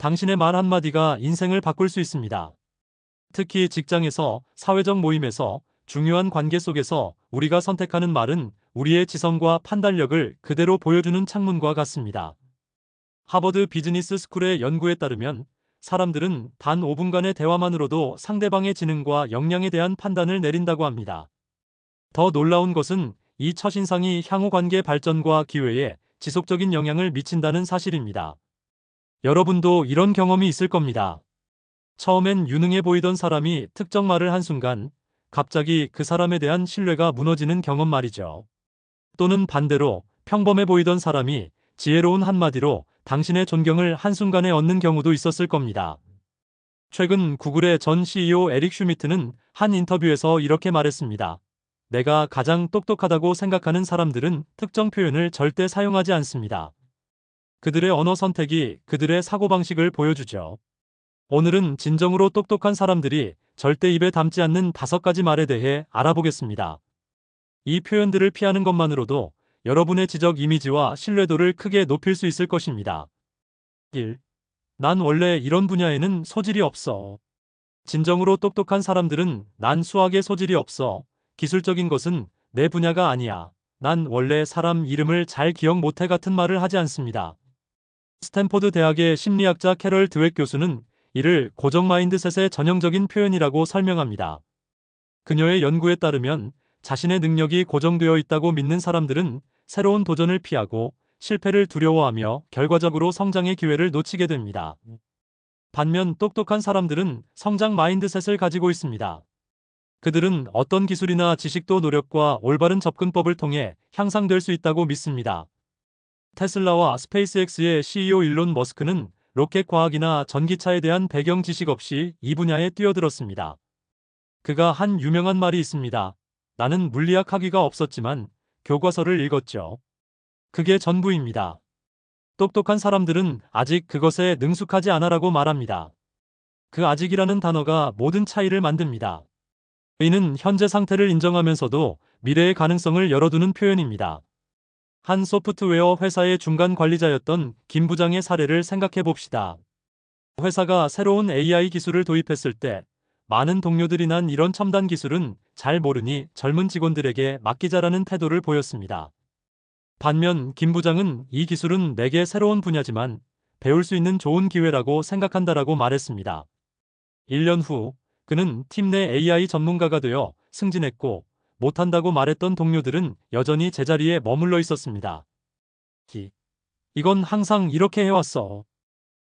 당신의 말 한마디가 인생을 바꿀 수 있습니다. 특히 직장에서, 사회적 모임에서, 중요한 관계 속에서 우리가 선택하는 말은 우리의 지성과 판단력을 그대로 보여주는 창문과 같습니다. 하버드 비즈니스 스쿨의 연구에 따르면 사람들은 단 5분간의 대화만으로도 상대방의 지능과 역량에 대한 판단을 내린다고 합니다. 더 놀라운 것은 이 첫인상이 향후 관계 발전과 기회에 지속적인 영향을 미친다는 사실입니다. 여러분도 이런 경험이 있을 겁니다. 처음엔 유능해 보이던 사람이 특정 말을 한 순간 갑자기 그 사람에 대한 신뢰가 무너지는 경험 말이죠. 또는 반대로 평범해 보이던 사람이 지혜로운 한마디로 당신의 존경을 한순간에 얻는 경우도 있었을 겁니다. 최근 구글의 전 CEO 에릭 슈미트는 한 인터뷰에서 이렇게 말했습니다. 내가 가장 똑똑하다고 생각하는 사람들은 특정 표현을 절대 사용하지 않습니다. 그들의 언어 선택이 그들의 사고방식을 보여주죠. 오늘은 진정으로 똑똑한 사람들이 절대 입에 담지 않는 다섯 가지 말에 대해 알아보겠습니다. 이 표현들을 피하는 것만으로도 여러분의 지적 이미지와 신뢰도를 크게 높일 수 있을 것입니다. 1. 난 원래 이런 분야에는 소질이 없어. 진정으로 똑똑한 사람들은 난 수학에 소질이 없어. 기술적인 것은 내 분야가 아니야. 난 원래 사람 이름을 잘 기억 못해 같은 말을 하지 않습니다. 스탠포드 대학의 심리학자 캐럴 드웩 교수는 이를 고정 마인드셋의 전형적인 표현이라고 설명합니다. 그녀의 연구에 따르면 자신의 능력이 고정되어 있다고 믿는 사람들은 새로운 도전을 피하고 실패를 두려워하며 결과적으로 성장의 기회를 놓치게 됩니다. 반면 똑똑한 사람들은 성장 마인드셋을 가지고 있습니다. 그들은 어떤 기술이나 지식도 노력과 올바른 접근법을 통해 향상될 수 있다고 믿습니다. 테슬라와 스페이스X의 CEO 일론 머스크는 로켓 과학이나 전기차에 대한 배경 지식 없이 이 분야에 뛰어들었습니다. 그가 한 유명한 말이 있습니다. 나는 물리학 학위가 없었지만 교과서를 읽었죠. 그게 전부입니다. 똑똑한 사람들은 아직 그것에 능숙하지 않아라고 말합니다. 그 아직이라는 단어가 모든 차이를 만듭니다. 이는 현재 상태를 인정하면서도 미래의 가능성을 열어두는 표현입니다. 한 소프트웨어 회사의 중간 관리자였던 김 부장의 사례를 생각해 봅시다. 회사가 새로운 AI 기술을 도입했을 때 많은 동료들이 난 이런 첨단 기술은 잘 모르니 젊은 직원들에게 맡기자라는 태도를 보였습니다. 반면 김 부장은 이 기술은 내게 새로운 분야지만 배울 수 있는 좋은 기회라고 생각한다라고 말했습니다. 1년 후 그는 팀 내 AI 전문가가 되어 승진했고 못한다고 말했던 동료들은 여전히 제자리에 머물러 있었습니다. 기. 이건 항상 이렇게 해왔어.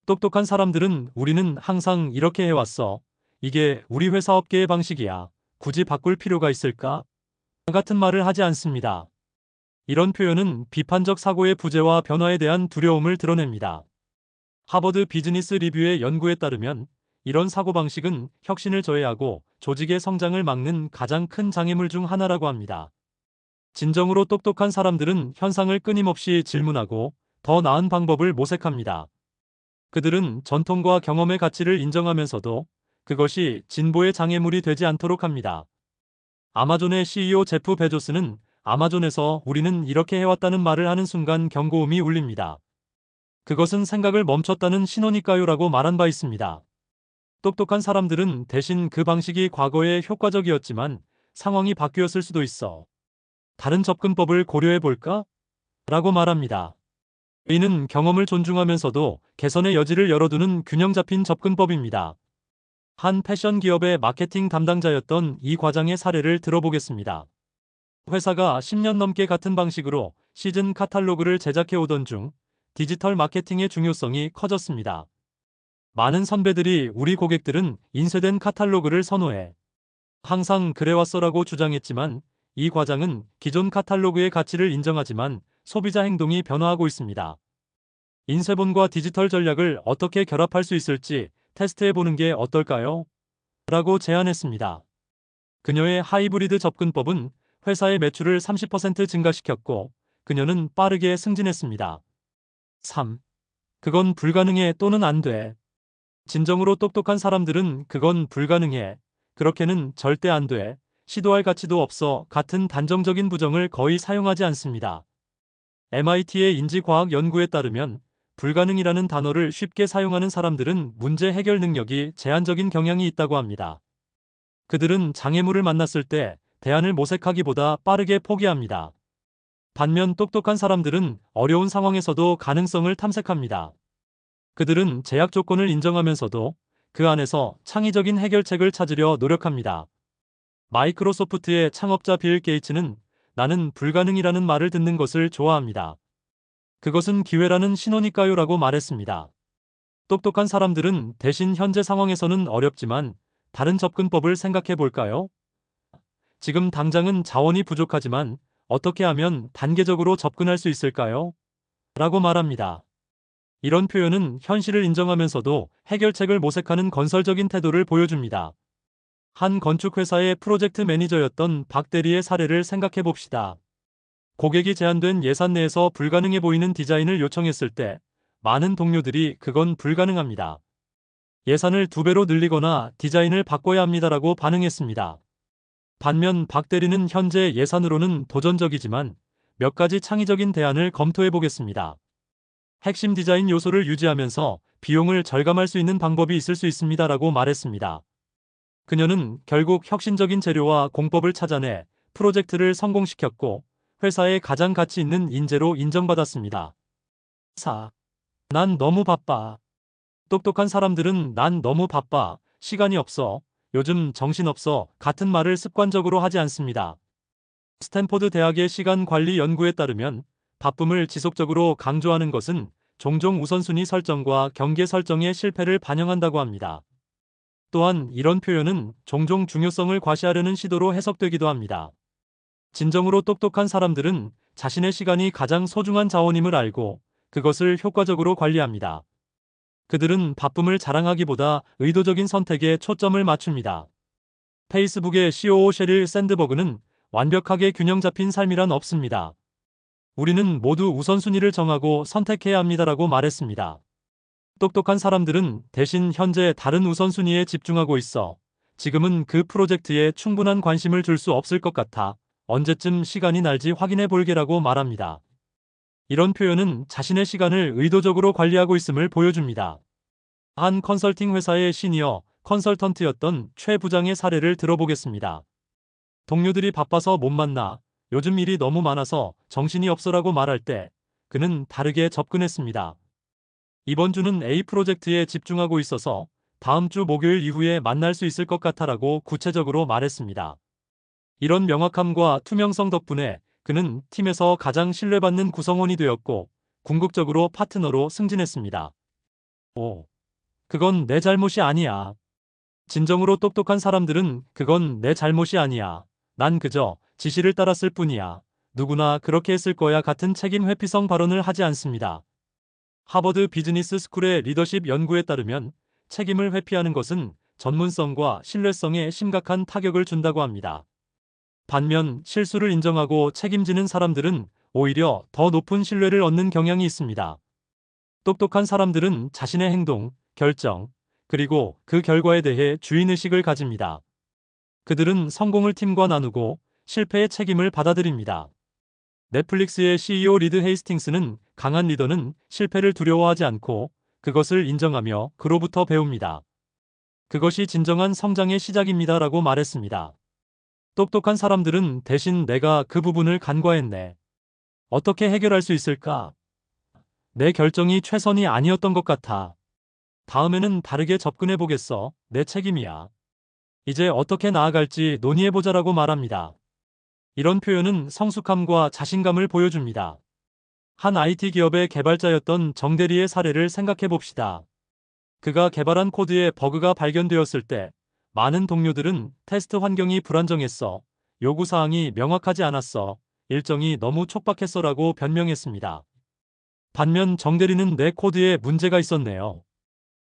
똑똑한 사람들은 우리는 항상 이렇게 해왔어. 이게 우리 회사 업계의 방식이야. 굳이 바꿀 필요가 있을까? 같은 말을 하지 않습니다. 이런 표현은 비판적 사고의 부재와 변화에 대한 두려움을 드러냅니다. 하버드 비즈니스 리뷰의 연구에 따르면 이런 사고방식은 혁신을 저해하고 조직의 성장을 막는 가장 큰 장애물 중 하나라고 합니다. 진정으로 똑똑한 사람들은 현상을 끊임없이 질문하고 더 나은 방법을 모색합니다. 그들은 전통과 경험의 가치를 인정하면서도 그것이 진보의 장애물이 되지 않도록 합니다. 아마존의 CEO 제프 베조스는 아마존에서 우리는 이렇게 해왔다는 말을 하는 순간 경고음이 울립니다. 그것은 생각을 멈췄다는 신호니까요라고 말한 바 있습니다. 똑똑한 사람들은 대신 그 방식이 과거에 효과적이었지만 상황이 바뀌었을 수도 있어. 다른 접근법을 고려해 볼까? 라고 말합니다. 이는 경험을 존중하면서도 개선의 여지를 열어두는 균형 잡힌 접근법입니다. 한 패션 기업의 마케팅 담당자였던 이 과장의 사례를 들어보겠습니다. 회사가 10년 넘게 같은 방식으로 시즌 카탈로그를 제작해 오던 중 디지털 마케팅의 중요성이 커졌습니다. 많은 선배들이 우리 고객들은 인쇄된 카탈로그를 선호해. 항상 그래왔어라고 주장했지만 이 과장은 기존 카탈로그의 가치를 인정하지만 소비자 행동이 변화하고 있습니다. 인쇄본과 디지털 전략을 어떻게 결합할 수 있을지 테스트해 보는 게 어떨까요? 라고 제안했습니다. 그녀의 하이브리드 접근법은 회사의 매출을 30% 증가시켰고 그녀는 빠르게 승진했습니다. 3. 그건 불가능해 또는 안 돼. 진정으로 똑똑한 사람들은 그건 불가능해. 그렇게는 절대 안 돼. 시도할 가치도 없어. 같은 단정적인 부정을 거의 사용하지 않습니다. MIT의 인지과학 연구에 따르면 불가능이라는 단어를 쉽게 사용하는 사람들은 문제 해결 능력이 제한적인 경향이 있다고 합니다. 그들은 장애물을 만났을 때 대안을 모색하기보다 빠르게 포기합니다. 반면 똑똑한 사람들은 어려운 상황에서도 가능성을 탐색합니다. 그들은 제약 조건을 인정하면서도 그 안에서 창의적인 해결책을 찾으려 노력합니다. 마이크로소프트의 창업자 빌 게이츠는 나는 불가능이라는 말을 듣는 것을 좋아합니다. 그것은 기회라는 신호니까요 라고 말했습니다. 똑똑한 사람들은 대신 현재 상황에서는 어렵지만 다른 접근법을 생각해 볼까요? 지금 당장은 자원이 부족하지만 어떻게 하면 단계적으로 접근할 수 있을까요? 라고 말합니다. 이런 표현은 현실을 인정하면서도 해결책을 모색하는 건설적인 태도를 보여줍니다. 한 건축회사의 프로젝트 매니저였던 박 대리의 사례를 생각해 봅시다. 고객이 제한된 예산 내에서 불가능해 보이는 디자인을 요청했을 때 많은 동료들이 그건 불가능합니다. 예산을 두 배로 늘리거나 디자인을 바꿔야 합니다라고 반응했습니다. 반면 박 대리는 현재 예산으로는 도전적이지만 몇 가지 창의적인 대안을 검토해 보겠습니다. 핵심 디자인 요소를 유지하면서 비용을 절감할 수 있는 방법이 있을 수 있습니다라고 말했습니다. 그녀는 결국 혁신적인 재료와 공법을 찾아내 프로젝트를 성공시켰고 회사의 가장 가치 있는 인재로 인정받았습니다. 4. 난 너무 바빠. 똑똑한 사람들은 난 너무 바빠. 시간이 없어. 요즘 정신없어. 같은 말을 습관적으로 하지 않습니다. 스탠포드 대학의 시간 관리 연구에 따르면 바쁨을 지속적으로 강조하는 것은 종종 우선순위 설정과 경계 설정의 실패를 반영한다고 합니다. 또한 이런 표현은 종종 중요성을 과시하려는 시도로 해석되기도 합니다. 진정으로 똑똑한 사람들은 자신의 시간이 가장 소중한 자원임을 알고 그것을 효과적으로 관리합니다. 그들은 바쁨을 자랑하기보다 의도적인 선택에 초점을 맞춥니다. 페이스북의 COO 셰릴 샌드버그는 완벽하게 균형 잡힌 삶이란 없습니다. 우리는 모두 우선순위를 정하고 선택해야 합니다라고 말했습니다. 똑똑한 사람들은 대신 현재 다른 우선순위에 집중하고 있어 지금은 그 프로젝트에 충분한 관심을 줄 수 없을 것 같아 언제쯤 시간이 날지 확인해 볼게라고 말합니다. 이런 표현은 자신의 시간을 의도적으로 관리하고 있음을 보여줍니다. 한 컨설팅 회사의 시니어 컨설턴트였던 최 부장의 사례를 들어보겠습니다. 동료들이 바빠서 못 만나 요즘 일이 너무 많아서 정신이 없어라고 말할 때 그는 다르게 접근했습니다. 이번 주는 A 프로젝트에 집중하고 있어서 다음 주 목요일 이후에 만날 수 있을 것 같아라고 구체적으로 말했습니다. 이런 명확함과 투명성 덕분에 그는 팀에서 가장 신뢰받는 구성원이 되었고 궁극적으로 파트너로 승진했습니다. 5. 그건 내 잘못이 아니야. 진정으로 똑똑한 사람들은 그건 내 잘못이 아니야. 난 그저 지시를 따랐을 뿐이야. 누구나 그렇게 했을 거야 같은 책임 회피성 발언을 하지 않습니다. 하버드 비즈니스 스쿨의 리더십 연구에 따르면 책임을 회피하는 것은 전문성과 신뢰성에 심각한 타격을 준다고 합니다. 반면 실수를 인정하고 책임지는 사람들은 오히려 더 높은 신뢰를 얻는 경향이 있습니다. 똑똑한 사람들은 자신의 행동, 결정, 그리고 그 결과에 대해 주인의식을 가집니다. 그들은 성공을 팀과 나누고 실패의 책임을 받아들입니다. 넷플릭스의 CEO 리드 헤이스팅스는 강한 리더는 실패를 두려워하지 않고 그것을 인정하며 그로부터 배웁니다. 그것이 진정한 성장의 시작입니다 라고 말했습니다. 똑똑한 사람들은 대신 내가 그 부분을 간과했네. 어떻게 해결할 수 있을까? 내 결정이 최선이 아니었던 것 같아. 다음에는 다르게 접근해 보겠어. 내 책임이야. 이제 어떻게 나아갈지 논의해보자라고 말합니다. 이런 표현은 성숙함과 자신감을 보여줍니다. 한 IT 기업의 개발자였던 정대리의 사례를 생각해 봅시다. 그가 개발한 코드에 버그가 발견되었을 때 많은 동료들은 테스트 환경이 불안정했어. 요구사항이 명확하지 않았어. 일정이 너무 촉박했어 라고 변명했습니다. 반면 정대리는 내 코드에 문제가 있었네요.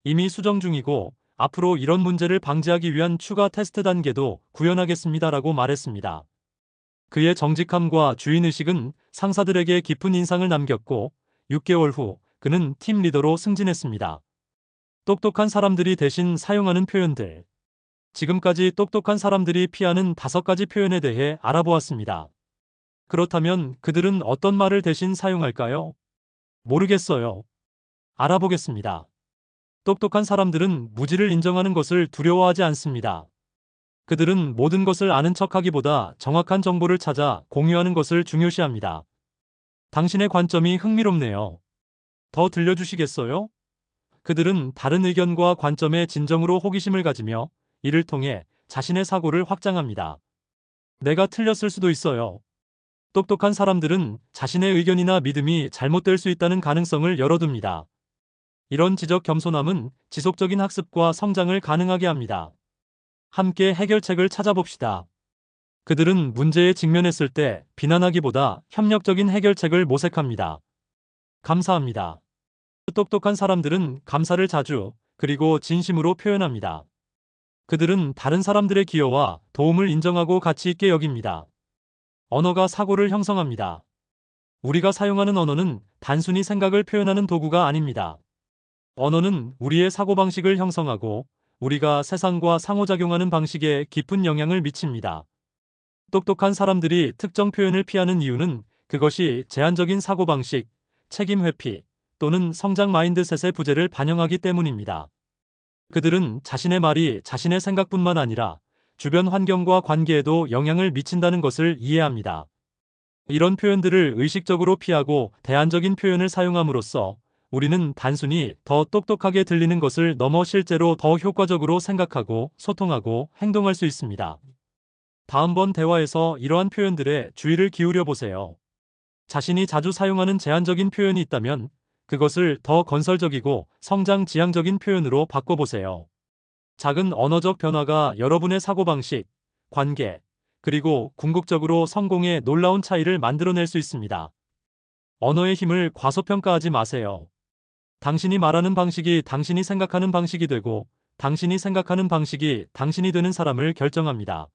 이미 수정 중이고 앞으로 이런 문제를 방지하기 위한 추가 테스트 단계도 구현하겠습니다라고 말했습니다. 그의 정직함과 주인의식은 상사들에게 깊은 인상을 남겼고 6개월 후 그는 팀 리더로 승진했습니다. 똑똑한 사람들이 대신 사용하는 표현들. 지금까지 똑똑한 사람들이 피하는 다섯 가지 표현에 대해 알아보았습니다. 그렇다면 그들은 어떤 말을 대신 사용할까요? 모르겠어요. 알아보겠습니다. 똑똑한 사람들은 무지를 인정하는 것을 두려워하지 않습니다. 그들은 모든 것을 아는 척하기보다 정확한 정보를 찾아 공유하는 것을 중요시합니다. 당신의 관점이 흥미롭네요. 더 들려주시겠어요? 그들은 다른 의견과 관점에 진정으로 호기심을 가지며 이를 통해 자신의 사고를 확장합니다. 내가 틀렸을 수도 있어요. 똑똑한 사람들은 자신의 의견이나 믿음이 잘못될 수 있다는 가능성을 열어둡니다. 이런 지적 겸손함은 지속적인 학습과 성장을 가능하게 합니다. 함께 해결책을 찾아봅시다. 그들은 문제에 직면했을 때 비난하기보다 협력적인 해결책을 모색합니다. 감사합니다. 똑똑한 사람들은 감사를 자주 그리고 진심으로 표현합니다. 그들은 다른 사람들의 기여와 도움을 인정하고 가치 있게 여깁니다. 언어가 사고를 형성합니다. 우리가 사용하는 언어는 단순히 생각을 표현하는 도구가 아닙니다. 언어는 우리의 사고방식을 형성하고 우리가 세상과 상호작용하는 방식에 깊은 영향을 미칩니다. 똑똑한 사람들이 특정 표현을 피하는 이유는 그것이 제한적인 사고방식, 책임 회피 또는 성장 마인드셋의 부재를 반영하기 때문입니다. 그들은 자신의 말이 자신의 생각뿐만 아니라 주변 환경과 관계에도 영향을 미친다는 것을 이해합니다. 이런 표현들을 의식적으로 피하고 대안적인 표현을 사용함으로써 우리는 단순히 더 똑똑하게 들리는 것을 넘어 실제로 더 효과적으로 생각하고 소통하고 행동할 수 있습니다. 다음번 대화에서 이러한 표현들에 주의를 기울여 보세요. 자신이 자주 사용하는 제한적인 표현이 있다면 그것을 더 건설적이고 성장 지향적인 표현으로 바꿔보세요. 작은 언어적 변화가 여러분의 사고방식, 관계, 그리고 궁극적으로 성공의 놀라운 차이를 만들어낼 수 있습니다. 언어의 힘을 과소평가하지 마세요. 당신이 말하는 방식이 당신이 생각하는 방식이 되고 당신이 생각하는 방식이 당신이 되는 사람을 결정합니다.